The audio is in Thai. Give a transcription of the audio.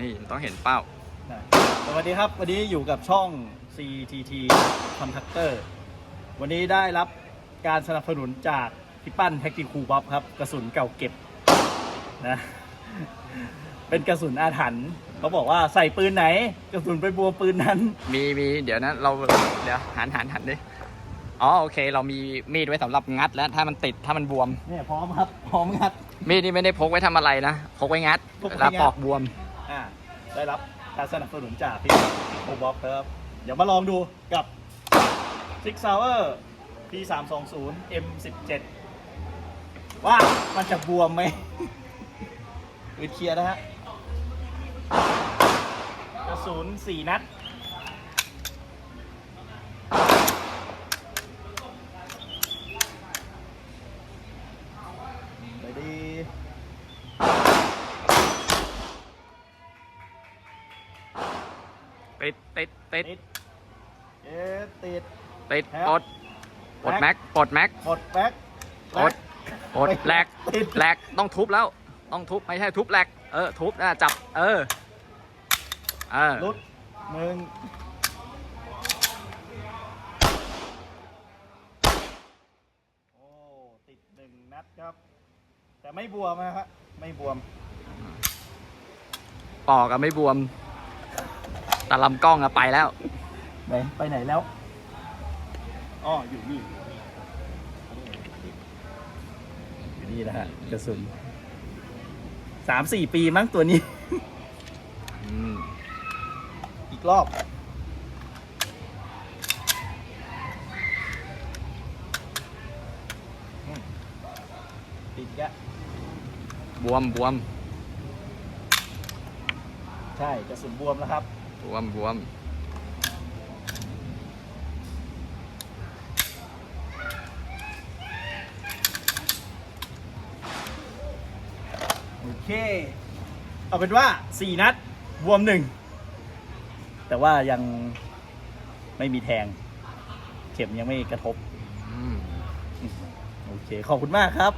นี่ต้องเห็นเป้า ได้สวัสดีครับ วันนี้อยู่กับช่อง CTT Contractor วันนี้ได้รับการสนับสนุนจากพี่ปั้นแท็กติคูบ๊อบครับ กระสุนเก่าเก็บนะ เป็นกระสุนอาถรรพ์เขาบอกว่าใส่ปืนไหน กระสุนไปบัวปืนนั้น มีมีเดี๋ยวนะเราเดี๋ยวหันหันหันดิอ๋อโอเค เรามีมีดไว้สำหรับงัดแล้วถ้ามันติดถ้ามันบวม เนี่ยพร้อมครับ พร้อมครับมีดนี่ไม่ได้พกไว้ทำอะไรนะ พกไว้งัดพกไว้งัด แล้วปอกบวมอ่า ได้รับการสนับสนุนจากพี่โอบ็อกครับ เดี๋ยวมาลองดูกับ Six Hour P320 M17 ว่ามันจะบวมไหมอืดเคลียร์นะฮะกระสุน4นัด ไปดี ติดติดติดติดเอ๊ะติด ติดครับปลดปลดแม็กปลดแม็กหมดแบ็คปลดปลดแหลกติดแหลกต้องทุบแล้ว ต้องทุบไม่ใช่ทุบแหลกเออทุบนะจับ เออเออรุดหนึ่งโอ้ติดหนึ่งนัดครับ แต่ไม่บวมนะฮะไม่บวม ปอกอะไม่บวม แต่ลำกล้องอะไปแล้ว ไหนไปไหนแล้วอ๋ออยู่นี่ อยู่นี่นะฮะกระสุนสามสี่ปีมั้งตัวนี้อืมอีกรอบอืมติดอีกแล้วบวมบวม ใช่กระสุนบวมแล้วครับ บวมบวมโอเค เอาเป็นว่าสี่นัดบวมหนึ่ง แต่ว่ายังไม่มีแทง เข็มยังไม่กระทบ อืม โอเค ขอบคุณมากครับ